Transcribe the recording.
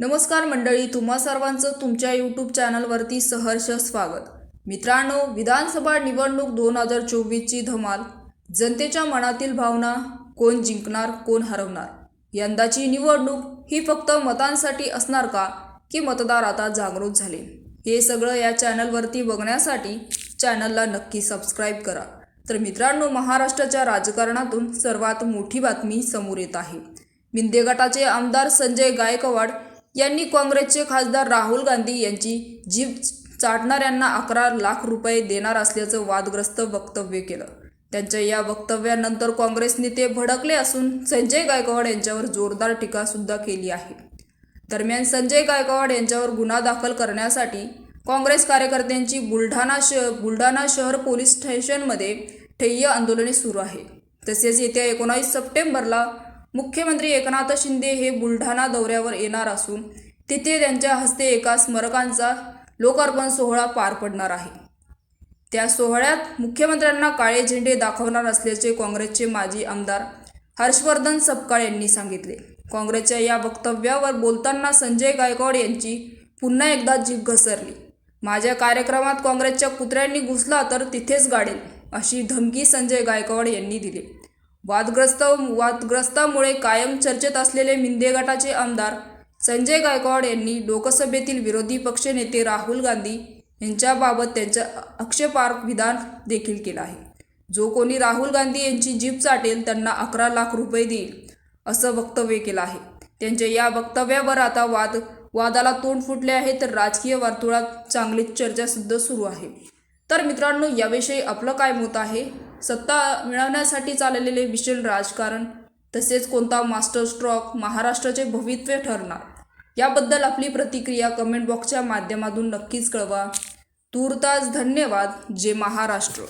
नमस्कार मंडळी तुम्हा सर्वांचं तुमच्या यूट्यूब चॅनलवरती सहर्ष स्वागत. मित्रांनो विधानसभा निवडणूक दोन हजार चोवीसची धमाल. जनतेच्या मनातील भावना कोण जिंकणार कोण हरवणार? यंदाची निवडणूक ही फक्त मतांसाठी असणार का की मतदार आता जागृत झाले? हे सगळं या चॅनलवरती बघण्यासाठी चॅनलला नक्की सबस्क्राईब करा. तर मित्रांनो महाराष्ट्राच्या राजकारणातून सर्वात मोठी बातमी समोर येत आहे. मिंदे गटाचे आमदार संजय गायकवाड यांनी काँग्रेसचे खासदार राहुल गांधी यांची जीभ चाटणाऱ्यांना अकरा लाख रुपये देणार असल्याचं वादग्रस्त वक्तव्य केलं. त्यांच्या या वक्तव्यानंतर काँग्रेस नेते भडकले असून संजय गायकवाड यांच्यावर जोरदार टीका सुद्धा केली आहे. दरम्यान संजय गायकवाड यांच्यावर गुन्हा दाखल करण्यासाठी काँग्रेस कार्यकर्त्यांची बुलढाणा श बुलढाणा शहर पोलीस स्टेशनमध्ये ठय्य आंदोलने सुरू आहे. तसेच येत्या एकोणावीस सप्टेंबरला मुख्यमंत्री एकनाथ शिंदे हे बुलढाणा दौऱ्यावर येणार असून तिथे त्यांच्या हस्ते एका स्मारकांचा लोकार्पण सोहळा पार पडणार आहे. त्या सोहळ्यात मुख्यमंत्र्यांना काळे झेंडे दाखवणार असल्याचे काँग्रेसचे माजी आमदार हर्षवर्धन सपकाळ यांनी सांगितले. काँग्रेसच्या या वक्तव्यावर बोलताना संजय गायकवाड यांची पुन्हा एकदा जीभ घसरली. माझ्या कार्यक्रमात काँग्रेसच्या कुत्र्यांनी घुसला तर तिथेच गाडेल अशी धमकी संजय गायकवाड यांनी दिली. वादग्रस्त वादग्रस्तामुळे कायम चर्चेत असलेले मिंदे गटाचे आमदार संजय गायकवाड यांनी लोकसभेतील विरोधी पक्षनेते राहुल गांधी यांच्याबाबत त्यांचं आक्षेपार्ह विधान देखील केलं आहे. जो कोणी राहुल गांधी यांची जीभ चाटेल त्यांना अकरा लाख रुपये देईल असं वक्तव्य केलं आहे. त्यांच्या या वक्तव्यावर आता वाद वादाला तोंड फुटले आहे तर राजकीय वर्तुळात चांगलीच चर्चासुद्धा सुरू आहे. तर मित्रांनो याविषयी आपलं काय मत आहे? सत्ता मिळवण्यासाठी चाललेले विशेष राजकारण तसेच कोणता मास्टर स्ट्रॉक महाराष्ट्राचे भवितव्य ठरणार? याबद्दल आपली प्रतिक्रिया कमेंट बॉक्सच्या माध्यमातून नक्कीच कळवा. तूर्तास धन्यवाद. जे महाराष्ट्र.